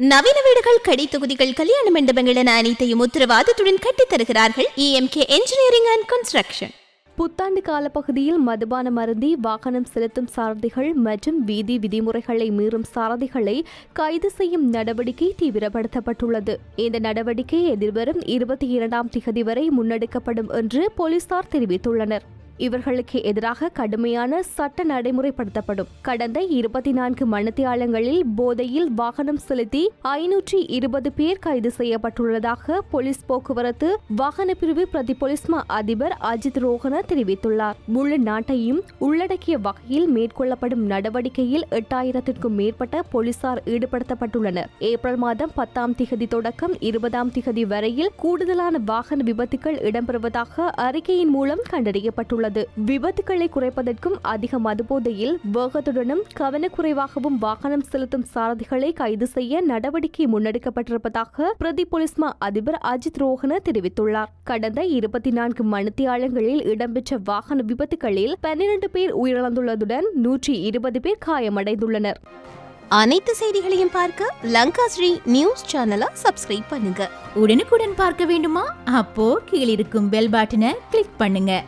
நவீன வீடுகள் கடை தொகுதிகள் கல்யாண மண்டபங்கள் என அனைத்தையும் உத்தரவாதத்துடன் கட்டித் தருகிறார்கள் இஎம்கே என்ஜினியரிங் அண்ட் கன்ஸ்ட்ரக்ஷன் புத்தாண்டு காலப்பகுதியில் மதுபான மருந்தி வாகனம் செலுத்தும் சாரதிகள் மற்றும் வீதி விதிமுறைகளை மீறும் சாரதிகளை கைது செய்யும் நடவடிக்கை தீவிரப்படுத்தப்பட்டுள்ளது. இந்த நடவடிக்கை எதிர்வரும் இருபத்தி இரண்டாம் திகதி வரை முன்னெடுக்கப்படும் என்று போலீசார் தெரிவித்துள்ளனர். இவர்களுக்கு எதிராக கடுமையான சட்ட நடைமுறைப்படுத்தப்படும். கடந்த இருபத்தி நான்கு மணித்தியாலங்களில் போதையில் வாகனம் செலுத்தி ஐநூற்றி இருபது பேர் கைது செய்யப்பட்டுள்ளதாக போலீஸ் போக்குவரத்து வாகன பிரிவு பிரதி போலீஸ்மா அதிபர் அஜித் ரோஹன தெரிவித்துள்ளார். முழு நாட்டையும் உள்ளடக்கிய வகையில் மேற்கொள்ளப்படும் நடவடிக்கையில் எட்டாயிரத்திற்கும் மேற்பட்ட போலீசார் ஈடுபடுத்தப்பட்டுள்ளனர். ஏப்ரல் மாதம் பத்தாம் திகதி தொடக்கம் இருபதாம் திகதி வரையில் கூடுதலான வாகன விபத்துகள் இடம்பெறுவதாக அறிக்கையின் மூலம் கண்டறியப்பட்டுள்ளது. விபத்துகளை குறைப்பதற்கும் அதிக மதுபோதையில் வேகத்துடனும் கவனக்குறைவாகவும் வாகனம் செலுத்தும் சாரதிகளை கைது செய்ய நடவடிக்கை முன்னெடுக்கப்பட்டிருப்பதாக பிரதி போலீஸ்மா அதிபர் அஜித் ரோஹன தெரிவித்துள்ளார். கடந்த இருபத்தி நான்கு மணித்தியாலங்களில் இடம்பெற்ற வாகன விபத்துகளில் பன்னிரண்டு பேர் உயிரிழந்துள்ளதுடன் நூற்றி இருபது பேர் காயமடைந்துள்ளனர். அனைத்து செய்திகளையும் பார்க்க லங்கா ஸ்ரீ நியூஸ் சேனலை சப்ஸ்கிரைப் பண்ணுங்க. உடனுக்குடன் பார்க்க வேண்டுமா? அப்போ கீழிருக்கும் பெல் பட்டனை கிளிக் பண்ணுங்க.